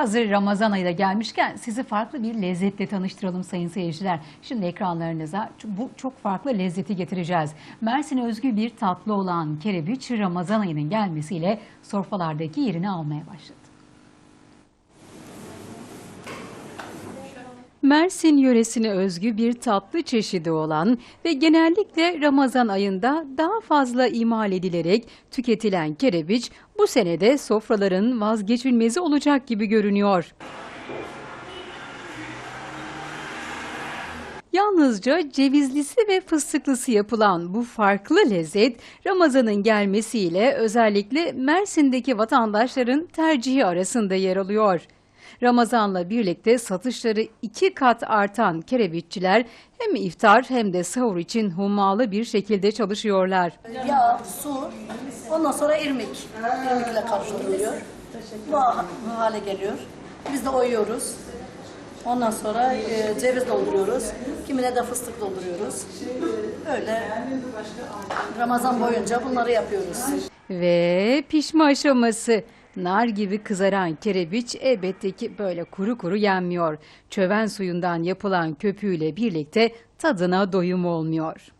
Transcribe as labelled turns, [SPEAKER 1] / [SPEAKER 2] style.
[SPEAKER 1] Hazır Ramazan ayı da gelmişken sizi farklı bir lezzetle tanıştıralım sayın seyirciler. Şimdi ekranlarınıza bu çok farklı lezzeti getireceğiz. Mersin özgü bir tatlı olan kerebiç Ramazan ayının gelmesiyle sofralardaki yerini almaya başladı. Mersin yöresine özgü bir tatlı çeşidi olan ve genellikle Ramazan ayında daha fazla imal edilerek tüketilen kerebiç bu senede sofraların vazgeçilmezi olacak gibi görünüyor. Yalnızca cevizlisi ve fıstıklısı yapılan bu farklı lezzet Ramazan'ın gelmesiyle özellikle Mersin'deki vatandaşların tercihi arasında yer alıyor. Ramazan'la birlikte satışları iki kat artan kerebiççiler hem iftar hem de sahur için hummalı bir şekilde çalışıyorlar.
[SPEAKER 2] Yağ, su, ondan sonra irmik. İrmikle karıştırılıyor. Bu ha- hale geliyor. Biz de oyuyoruz. Ondan sonra e, ceviz dolduruyoruz. Kimine de fıstık dolduruyoruz. Öyle Ramazan boyunca bunları yapıyoruz.
[SPEAKER 1] Ve pişme aşaması. Nar gibi kızaran kerebiç elbette ki böyle kuru kuru yenmiyor. Çöven suyundan yapılan köpüğüyle birlikte tadına doyum olmuyor.